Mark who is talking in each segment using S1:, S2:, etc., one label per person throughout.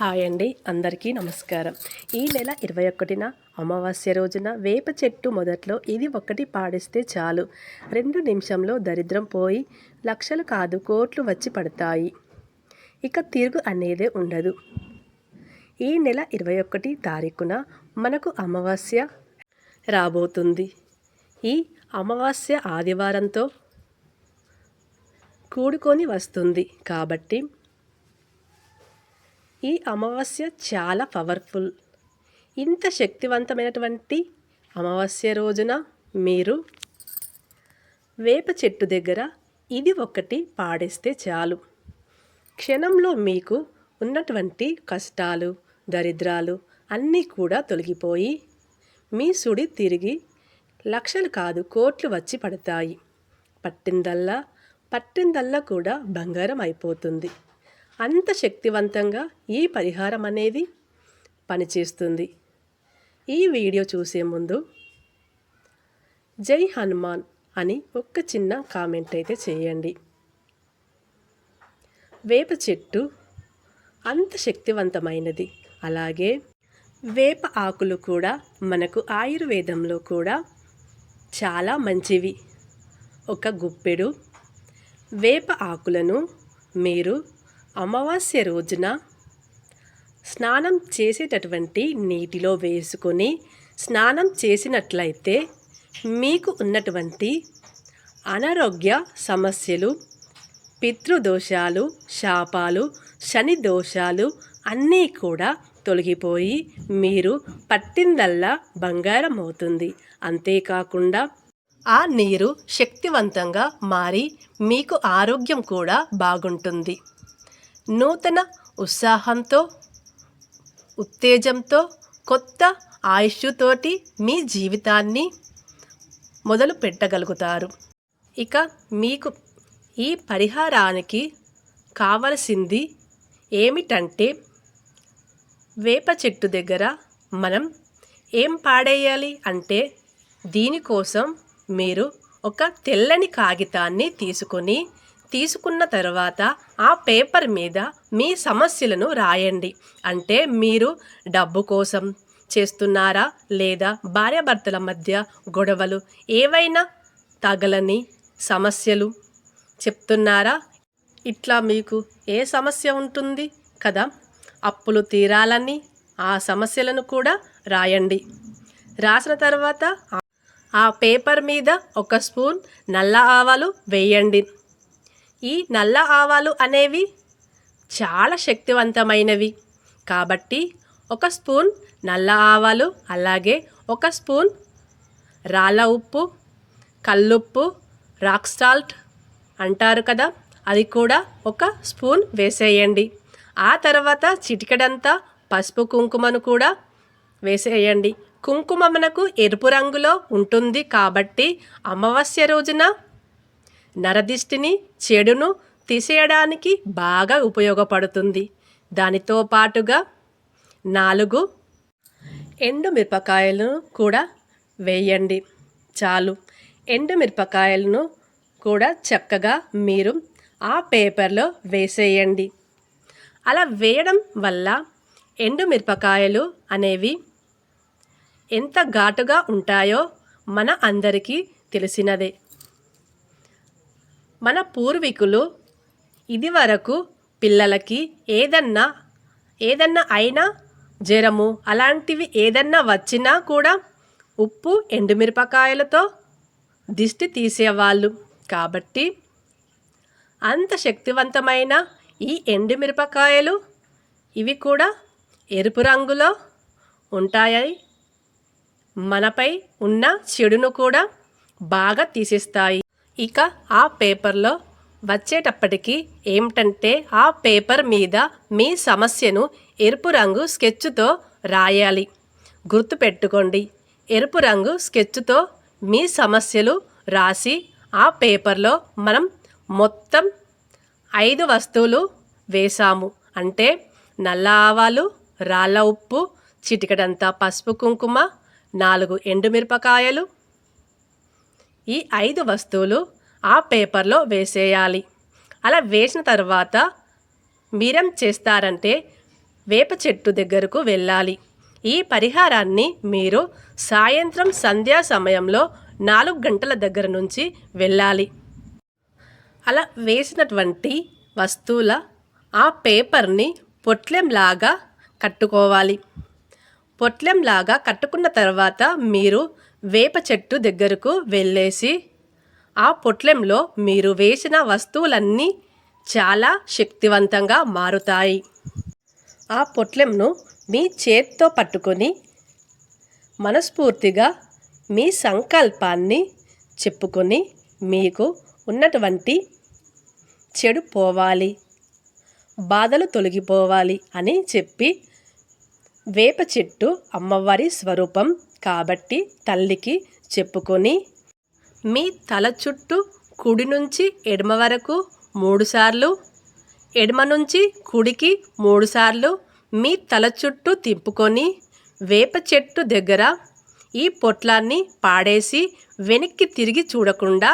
S1: Hi అండి అందరికీ నమస్కారం. ఈ నెల ఇరవై ఒకటిన అమావాస్య రోజున వేప చెట్టు మొదట్లో ఇది ఒకటి పాడిస్తే చాలు. రెండు నిమిషంలో దరిద్రం పోయి లక్షలు కాదు కోట్లు వచ్చి పడతాయి. ఇక తిరుగు అనేదే ఉండదు. ఈ నెల ఇరవై ఒకటి తారీఖున మనకు అమావాస్య రాబోతుంది. ఈ అమావాస్య ఆదివారంతో కూడుకొని వస్తుంది. కాబట్టి ఈ అమావాస్య చాలా పవర్ఫుల్. ఇంత శక్తివంతమైనటువంటి అమావాస్య రోజున మీరు వేప చెట్టు దగ్గర ఇది ఒకటి పాడేస్తే చాలు. క్షణంలో మీకు ఉన్నటువంటి కష్టాలు దరిద్రాలు అన్నీ కూడా తొలగిపోయి మీ సుడి తిరిగి లక్షలు కాదు కోట్లు వచ్చి పడతాయి. పట్టిందల్లా పట్టిందల్లా కూడా బంగారం అయిపోతుంది. అంత శక్తివంతంగా ఈ పరిహారం అనేది పనిచేస్తుంది. ఈ వీడియో చూసే ముందు జై హనుమాన్ అని ఒక్క చిన్న కామెంట్ అయితే చేయండి. వేప చెట్టు అంత శక్తివంతమైనది. అలాగే వేప ఆకులు కూడా మనకు ఆయుర్వేదంలో కూడా చాలా మంచివి. ఒక గుప్పెడు వేప ఆకులను మీరు అమావాస్య రోజున స్నానం చేసేటటువంటి నీటిలో వేసుకొని స్నానం చేసినట్లయితే మీకు ఉన్నటువంటి అనారోగ్య సమస్యలు పితృదోషాలు శాపాలు శని దోషాలు అన్నీ కూడా తొలగిపోయి మీరు పట్టిందల్లా బంగారం అవుతుంది. అంతేకాకుండా ఆ నీరు శక్తివంతంగా మారి మీకు ఆరోగ్యం కూడా బాగుంటుంది. నూతన ఉత్సాహంతో ఉత్తేజంతో కొత్త ఆయుష్తోటి మీ జీవితాన్ని మొదలు పెట్టగలుగుతారు. ఇక మీకు ఈ పరిహారానికి కావలసింది ఏమిటంటే వేప చెట్టు దగ్గర మనం ఏం పాడేయాలి అంటే దీనికోసం మీరు ఒక తెల్లని కాగితాన్ని తీసుకొని తీసుకున్న తర్వాత ఆ పేపర్ మీద మీ సమస్యలను రాయండి. అంటే మీరు డబ్బు కోసం చేస్తున్నారా? లేదా భార్యాభర్తల మధ్య గొడవలు ఏవైనా తగలని సమస్యలు చెప్తున్నారా? ఇట్లా మీకు ఏ సమస్య ఉంటుంది కదా? అప్పులు తీరాలని ఆ సమస్యలను కూడా రాయండి. రాసిన తర్వాత ఆ పేపర్ మీద ఒక స్పూన్ నల్ల ఆవాలు వేయండి. ఈ నల్ల ఆవాలు అనేవి చాలా శక్తివంతమైనవి. కాబట్టి ఒక స్పూన్ నల్ల ఆవాలు అలాగే ఒక స్పూన్ రాళ్ళ ఉప్పు కల్లుప్పు రాక్ సాల్ట్ అంటారు కదా అది కూడా ఒక స్పూన్ వేసేయండి. ఆ తర్వాత చిటికెడంతా పసుపు కుంకుమను కూడా వేసేయండి. కుంకుమ మనకు ఎరుపు రంగులో ఉంటుంది కాబట్టి అమావాస్య రోజున నరదిష్టిని చెడును తీసేయడానికి బాగా ఉపయోగపడుతుంది. దానితో పాటుగా నాలుగు ఎండుమిరపకాయలను కూడా వేయండి. చాలు. ఎండుమిరపకాయలను కూడా చక్కగా మీరు ఆ పేపర్లో వేసేయండి. అలా వేయడం వల్ల ఎండుమిరపకాయలు అనేవి ఎంత ఘాటుగా ఉంటాయో మన అందరికీ తెలిసినదే. మన పూర్వీకులు ఇదివరకు పిల్లలకి ఏదన్నా ఏదన్నా అయినా జ్వరము అలాంటివి ఏదన్నా వచ్చినా కూడా ఉప్పు ఎండుమిరపకాయలతో దిష్టి తీసేవాళ్ళు. కాబట్టి అంత శక్తివంతమైన ఈ ఎండుమిరపకాయలు ఇవి కూడా ఎరుపు రంగులో ఉంటాయి. మనపై ఉన్న చెడును కూడా బాగా తీసేస్తాయి. ఇక ఆ పేపర్లో వచ్చేటప్పటికి ఏమిటంటే ఆ పేపర్ మీద మీ సమస్యను ఎరుపు రంగు స్కెచ్తో రాయాలి. గుర్తుపెట్టుకోండి ఎరుపు రంగు స్కెచ్తో మీ సమస్యలు రాసి ఆ పేపర్లో మనం మొత్తం ఐదు వస్తువులు వేసాము అంటే నల్ల ఆవాలు రాళ్ళ ఉప్పు చిటికడంతా పసుపు కుంకుమ నాలుగు ఎండుమిరపకాయలు ఈ ఐదు వస్తువులు ఆ పేపర్లో వేసేయాలి. అలా వేసిన తర్వాత మీరేం చేస్తారంటే వేప చెట్టు దగ్గరకు వెళ్ళాలి. ఈ పరిహారాన్ని మీరు సాయంత్రం సంధ్యా సమయంలో నాలుగు గంటల దగ్గర నుంచి వెళ్ళాలి. అలా వేసినటువంటి వస్తువుల ఆ పేపర్ని పొట్లెంలాగా కట్టుకోవాలి. పొట్లెంలాగా కట్టుకున్న తర్వాత మీరు వేప చెట్టు దగ్గరకు వెళ్ళేసి ఆ పొట్లెంలో మీరు వేసిన వస్తువులన్నీ చాలా శక్తివంతంగా మారుతాయి. ఆ పొట్లెంను మీ చేత్తో పట్టుకొని మనస్ఫూర్తిగా మీ సంకల్పాన్ని చెప్పుకొని మీకు ఉన్నటువంటి చెడు పోవాలి బాధలు తొలగిపోవాలి అని చెప్పి వేప చెట్టు అమ్మవారి స్వరూపం కాబట్టి తల్లికి చెప్పుకొని మీ తల చుట్టూ కుడి నుంచి ఎడమ వరకు మూడుసార్లు ఎడమ నుంచి కుడికి మూడుసార్లు మీ తల చుట్టూ తిప్పుకొని వేప చెట్టు దగ్గర ఈ పొట్లాన్ని పాడేసి వెనక్కి తిరిగి చూడకుండా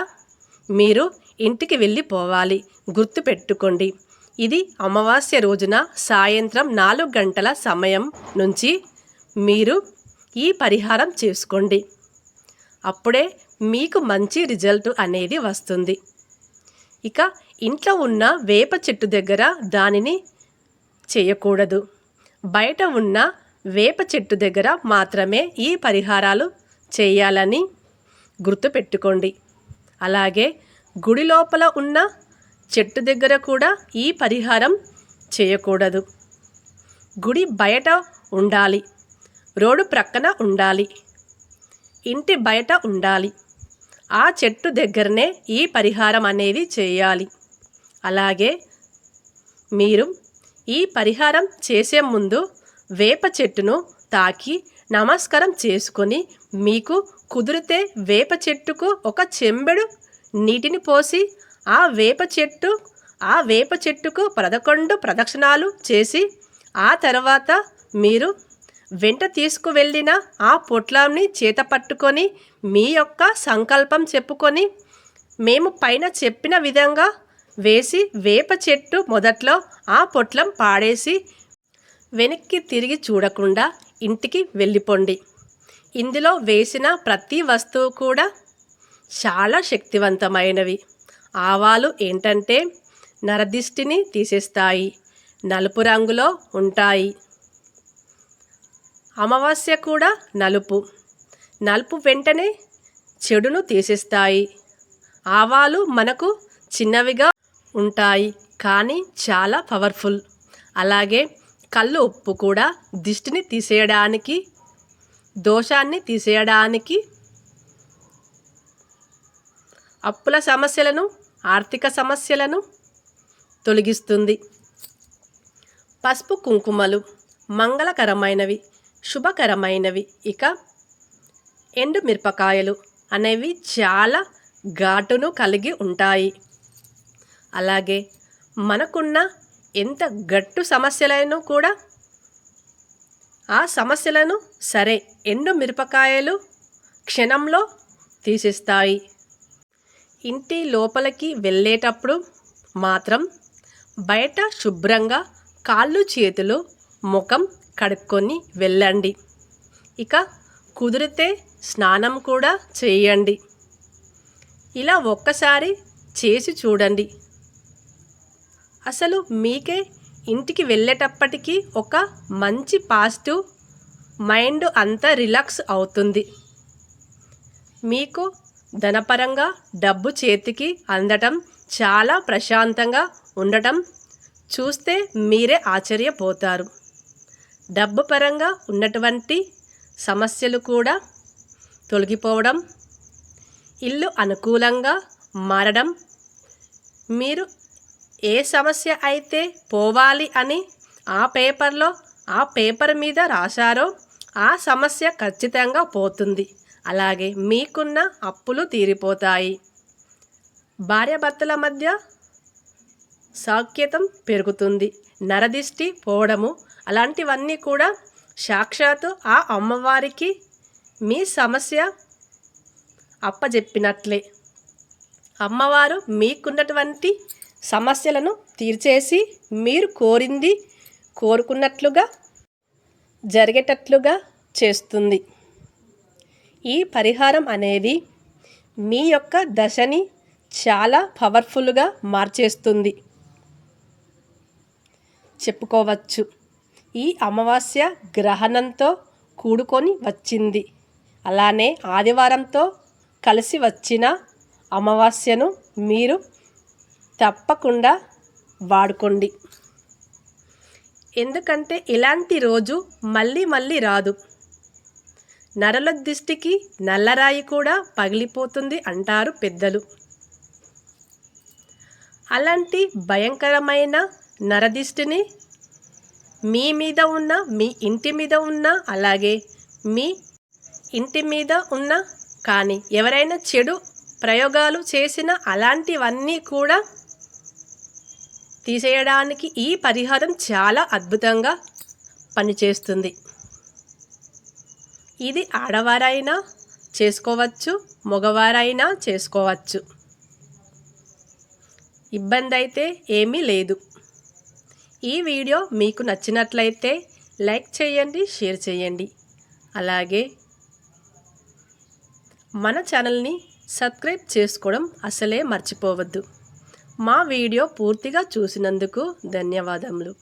S1: మీరు ఇంటికి వెళ్ళిపోవాలి. గుర్తుపెట్టుకోండి ఇది అమావాస్య రోజున సాయంత్రం నాలుగు గంటల సమయం నుంచి మీరు ఈ పరిహారం చేసుకోండి. అప్పుడే మీకు మంచి రిజల్ట్ అనేది వస్తుంది. ఇక ఇంట్లో ఉన్న వేప చెట్టు దగ్గర దానిని చేయకూడదు. బయట ఉన్న వేప చెట్టు దగ్గర మాత్రమే ఈ పరిహారాలు చేయాలని గుర్తుపెట్టుకోండి. అలాగే గుడి లోపల ఉన్న చెట్టు దగ్గర కూడా ఈ పరిహారం చేయకూడదు. గుడి బయట ఉండాలి. రోడ్డు ప్రక్కన ఉండాలి. ఇంటి బయట ఉండాలి. ఆ చెట్టు దగ్గరనే ఈ పరిహారం అనేది చేయాలి. అలాగే మీరు ఈ పరిహారం చేసే ముందు వేప చెట్టును తాకి నమస్కారం చేసుకొని మీకు కుదిరితే వేప చెట్టుకు ఒక చెంబెడు నీటిని పోసి ఆ వేప చెట్టు ఆ వేప చెట్టుకు పదకొండు ప్రదక్షిణాలు చేసి ఆ తర్వాత మీరు వెంట తీసుకువెళ్ళిన ఆ పొట్లాంని చేత పట్టుకొని మీ యొక్క సంకల్పం చెప్పుకొని మేము పైన చెప్పిన విధంగా వేసి వేప చెట్టు మొదట్లో ఆ పొట్లం పాడేసి వెనక్కి తిరిగి చూడకుండా ఇంటికి వెళ్ళిపోండి. ఇందులో వేసిన ప్రతి వస్తువు కూడా చాలా శక్తివంతమైనవి. ఆవాలు ఏంటంటే నరదిష్టిని తీసేస్తాయి. నలుపు రంగులో ఉంటాయి. అమావాస్య కూడా నలుపు. నలుపు వెంటనే చెడును తీసేస్తాయి. ఆవాలు మనకు చిన్నవిగా ఉంటాయి కానీ చాలా పవర్ఫుల్. అలాగే కళ్ళు ఉప్పు కూడా దిష్టిని తీసేయడానికి దోషాన్ని తీసేయడానికి అప్పుల సమస్యలను ఆర్థిక సమస్యలను తొలగిస్తుంది. పసుపు కుంకుమలు మంగళకరమైనవి. శుభకరమైనవి. ఇక ఎండు మిరపకాయలు అనేవి చాలా ఘాటును కలిగి ఉంటాయి. అలాగే మనకున్న ఎంత గట్టు సమస్యలను కూడా ఆ సమస్యలను సరే ఎండు మిరపకాయలు క్షణంలో తీసేస్తాయి. ఇంటి లోపలికి వెళ్ళేటప్పుడు మాత్రం బయట శుభ్రంగా కాళ్ళు చేతులు ముఖం కడుక్కొని వెళ్ళండి. ఇక కుదిరితే స్నానం కూడా చేయండి. ఇలా ఒక్కసారి చేసి చూడండి. అసలు మీకే ఇంటికి వెళ్ళేటప్పటికీ ఒక మంచి పాజిటివ్ మైండ్ అంతా రిలాక్స్ అవుతుంది. మీకు ధనపరంగా డబ్బు చేతికి అందటం చాలా ప్రశాంతంగా ఉండటం చూస్తే మీరే ఆశ్చర్యపోతారు. డబ్బు పరంగా ఉన్నటువంటి సమస్యలు కూడా తొలగిపోవడం ఇల్లు అనుకూలంగా మారడం. మీరు ఏ సమస్య అయితే పోవాలి అని ఆ పేపర్లో ఆ పేపర్ మీద రాశారో ఆ సమస్య ఖచ్చితంగా పోతుంది. అలాగే మీకున్న అప్పులు తీరిపోతాయి. భార్యాభర్తల మధ్య సాఖ్యతం పెరుగుతుంది. నరదిష్టి పోవడము అలాంటివన్నీ కూడా సాక్షాత్తు ఆ అమ్మవారికి మీ సమస్య అప్పజెప్పినట్లే. అమ్మవారు మీకున్నటువంటి సమస్యలను తీర్చేసి మీరు కోరింది కోరుకున్నట్లుగా జరిగేటట్లుగా చేస్తుంది. ఈ పరిహారం అనేది మీ యొక్క దశని చాలా పవర్ఫుల్గా మార్చేస్తుంది. చెప్పుకోవచ్చు. ఈ అమావాస్య గ్రహణంతో కూడుకొని వచ్చింది. అలానే ఆదివారంతో కలిసి వచ్చిన అమావాస్యను మీరు తప్పకుండా వాడుకోండి. ఎందుకంటే ఇలాంటి రోజు మళ్ళీ మళ్ళీ రాదు. నరల దిష్టికి నల్లరాయి కూడా పగిలిపోతుంది అంటారు పెద్దలు. అలాంటి భయంకరమైన నరదిష్టిని మీ మీద ఉన్న మీ ఇంటి మీద ఉన్న అలాగే మీ ఇంటి మీద ఉన్న కానీ ఎవరైనా చెడు ప్రయోగాలు చేసిన అలాంటివన్నీ కూడా తీసేయడానికి ఈ పరిహారం చాలా అద్భుతంగా పనిచేస్తుంది. ఇది ఆడవారైనా చేసుకోవచ్చు మగవారైనా చేసుకోవచ్చు. ఇబ్బంది అయితే ఏమీ లేదు. ఈ వీడియో మీకు నచ్చినట్లయితే లైక్ చేయండి షేర్ చేయండి. అలాగే మన ఛానల్ని సబ్స్క్రైబ్ చేసుకోవడం అసలే మర్చిపోవద్దు. మా వీడియో పూర్తిగా చూసినందుకు ధన్యవాదములు.